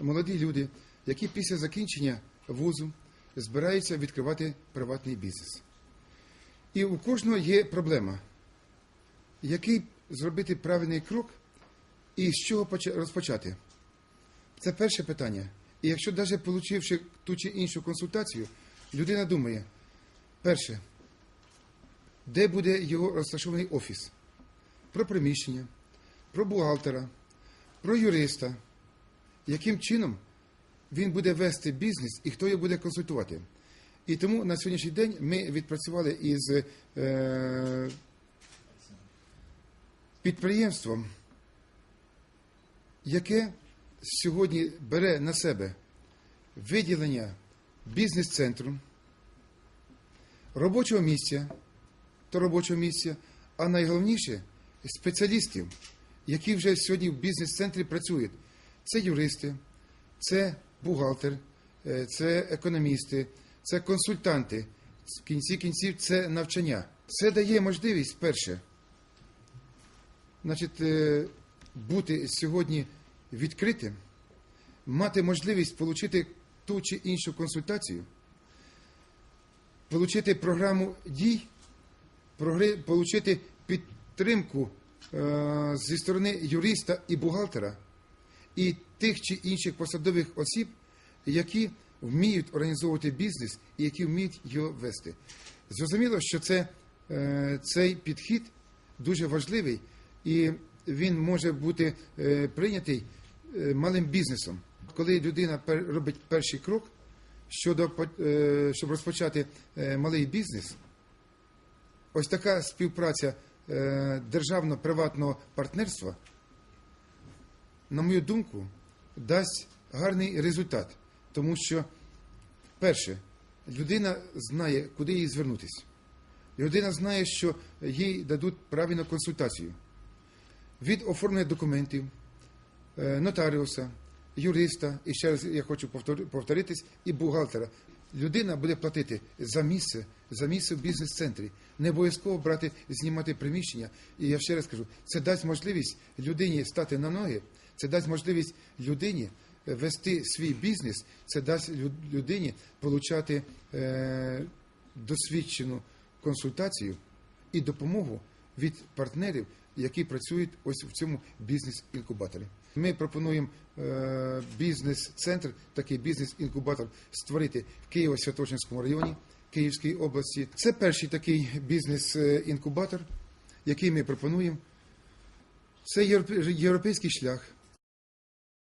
молоді люди, які після закінчення вузу збираються відкривати приватний бізнес. І у кожного є проблема, який зробити правильний крок і з чого розпочати. Це перше питання. І якщо навіть отримавши ту чи іншу консультацію, людина думає, перше, де буде його розташований офіс, про приміщення, про бухгалтера, про юриста, яким чином він буде вести бізнес і хто його буде консультувати. І тому на сьогоднішній день ми відпрацювали із е, підприємством, яке сьогодні бере на себе виділення бізнес-центру, робочого місця та робочого місця, а найголовніше спеціалістів, які вже сьогодні в бізнес-центрі працюють. Це юристи, це бухгалтер, е, це економісти, це консультанти. В кінці кінців це навчання. Це дає можливість перше, значить, е, бути сьогодні відкритим, мати можливість отримати ту чи іншу консультацію, отримати програму дій, отримати підтримку е, зі сторони юриста і бухгалтера і тих чи інших посадових осіб, які вміють організовувати бізнес і які вміють його вести. Зрозуміло, що це, е, цей підхід дуже важливий і він може бути е, прийнятий е, малим бізнесом. Коли людина пер- робить перший крок щодо щоб розпочати малий бізнес, ось така співпраця державно-приватного партнерства, на мою думку, дасть гарний результат. Тому що, перше, людина знає, куди їй звернутися. Людина знає, що їй дадуть правильну консультацію від оформлення документів, е, нотаріуса, юриста, і ще раз я хочу повторитись, і бухгалтера. Людина буде платити за місце, за місце в бізнес-центрі. Не обов'язково брати, знімати приміщення. І я ще раз кажу, це дасть можливість людині стати на ноги, це дасть можливість людині е, вести свій бізнес, це дасть лю- людині отримати е, досвідчену консультацію і допомогу від партнерів, які працюють ось в цьому бізнес-інкубаторі. Ми пропонуємо е, бізнес-центр, такий бізнес-інкубатор створити в Києво-Святочинському районі Київської області. Це перший такий бізнес-інкубатор, який ми пропонуємо. Це європейський шлях.